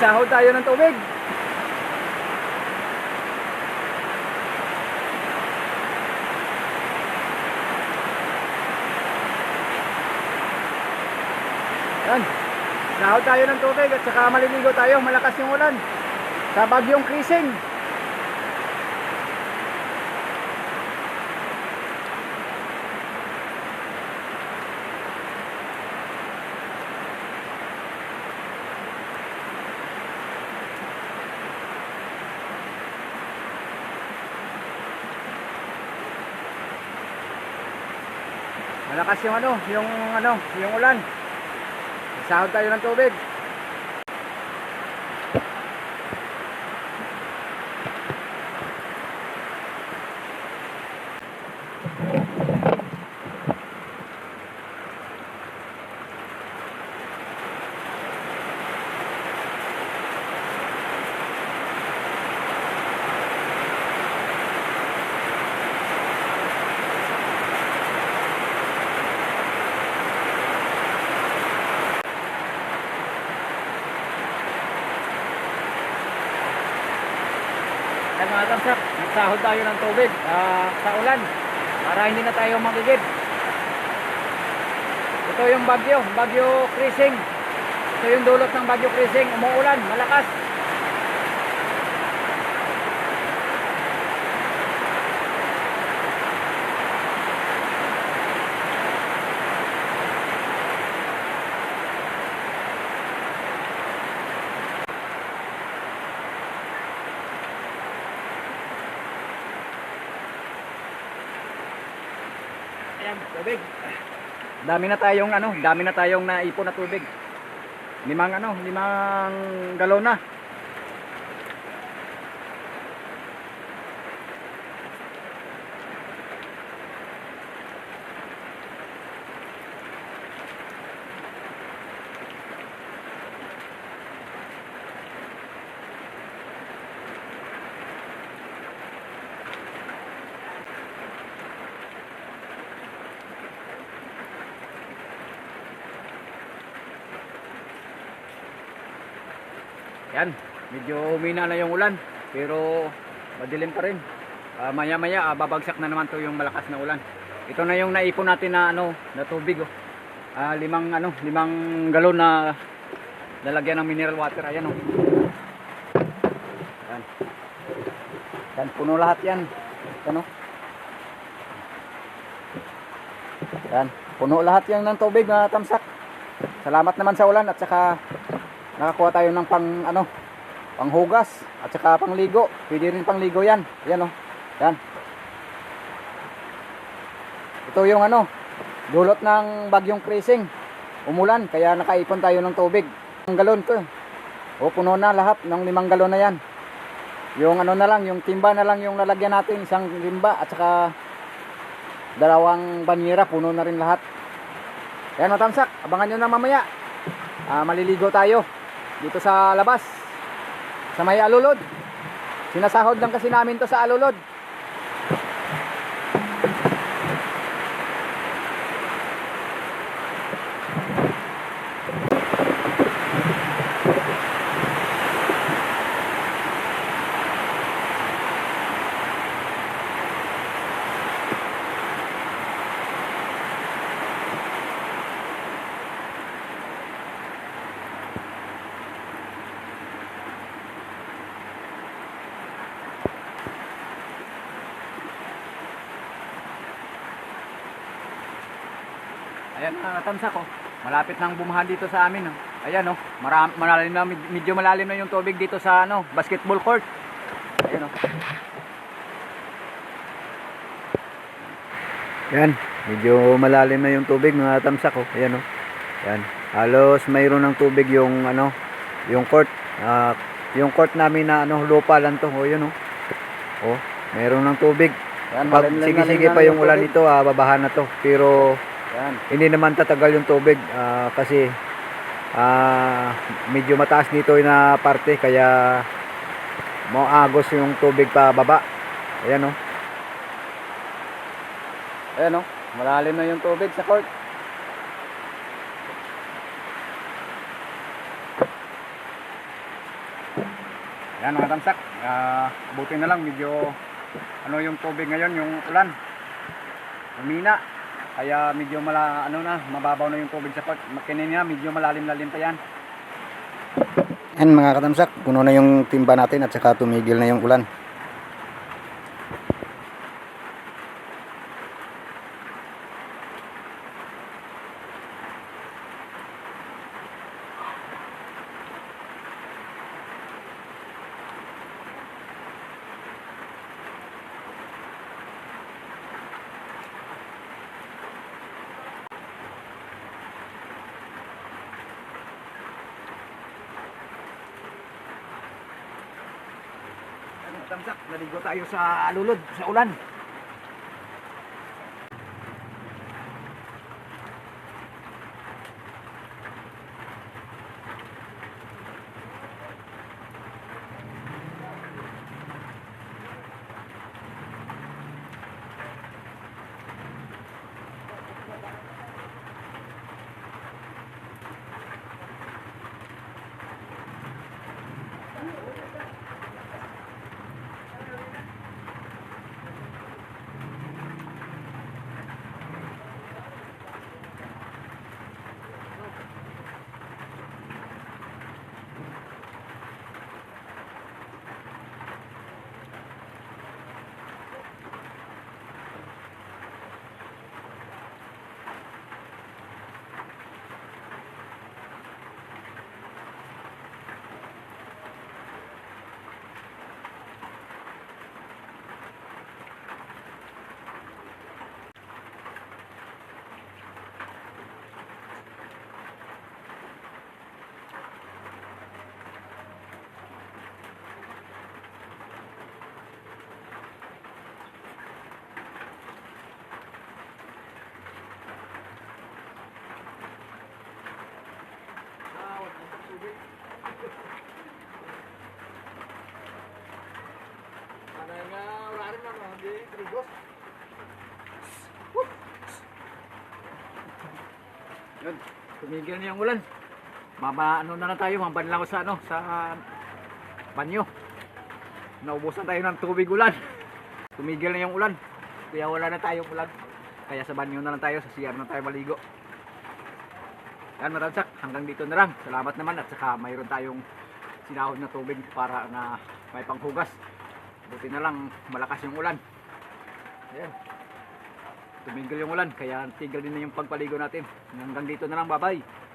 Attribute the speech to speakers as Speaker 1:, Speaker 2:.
Speaker 1: Nagsahod tayo ng tubig. Yan. Sahod tayo ng tubig at saka maliligo tayo. Malakas yung ulan. Sa bagyong krising. Malakas yung ano, yung ano, yung ulan. Sahod tayo ng tubig. Yan mga tamsak, nagsahod tayo ng tubig ah, sa ulan para hindi na tayo magigib. Ito yung bagyo, bagyo krising. Ito yung dulot ng bagyo krising, umuulan, malakas. Tubig. Dami na tayong ano, dami na tayong naipon na tubig. Limang ano, limang galon na. Yan, medyo umina na yung ulan, pero madilim pa rin. Ah, maya-maya ah, babagsak na naman to yung malakas na ulan. Ito na yung naipon natin na ano, na tubig oh. Ah, limang ano, limang galon na lalagyan ng mineral water ayan oh. Yan. Yan puno lahat yan. Ano? Yan, puno lahat yan ng tubig na tamsak. Salamat naman sa ulan at saka nakakuha tayo ng pang ano panghugas at saka pangligo. Pwede rin pangligo yan. Yan oh. Yan. Ito yung ano dulot ng bagyong krising umulan kaya nakaipon tayo ng tubig. Ang galon ko o puno na lahat ng limang galon na yan. Yung ano na lang yung timba na lang yung lalagyan natin. Isang timba at saka dalawang banyera puno na rin lahat. Yan matamsak. Abangan nyo na mamaya. Ah, maliligo tayo dito sa labas. Sa may alulod. Sinasahod lang kasi namin to sa alulod ayan mga katamsak oh. malapit nang bumahan dito sa amin oh. ayan oh. Maram, malalim na, medyo malalim na yung tubig dito sa ano, basketball court ayan oh. Yan, medyo malalim na yung tubig mga tamsak oh. Ayan oh. Yan. Halos mayroon ng tubig yung ano, yung court. Ah, yung court namin na ano, lupa lang to. Oh, yun oh. Oh, mayroon ng tubig.
Speaker 2: Yan,
Speaker 1: Pag sige-sige pa
Speaker 2: na
Speaker 1: yung ulan nito, ah, babahan na to. Pero
Speaker 2: Yan.
Speaker 1: hindi naman tatagal yung tubig ah, kasi ah, medyo mataas dito na parte kaya maagos yung tubig pa baba. Ayan oh.
Speaker 2: Ayan oh. Malalim na yung tubig sa court.
Speaker 1: Yan mga tamsak. Ah, buti na lang medyo ano yung tubig ngayon, yung ulan. Umina. Kaya medyo mala ano na, mababaw na yung tubig sa port. Makinina medyo malalim-lalim pa yan.
Speaker 2: Yan mga katamsak, puno na yung timba natin at saka tumigil na yung ulan.
Speaker 1: Tamsak, naligo tayo sa alulod, sa ulan. Yun, tumigil na yung ulan. Mama, ano na lang tayo, mabanlaw sa ano, sa banyo. Naubusan tayo ng tubig ulan. Tumigil na yung ulan. Kaya wala na tayong ulan. Kaya sa banyo na lang tayo, sa CR na tayo maligo. Yan matansak, hanggang dito na lang. Salamat naman at saka mayroon tayong sinahod na tubig para na may panghugas. Buti na lang malakas yung ulan. Ayan. Tumigil yung ulan, kaya tigil din na yung pagpaligo natin. Hanggang dito na lang, bye-bye.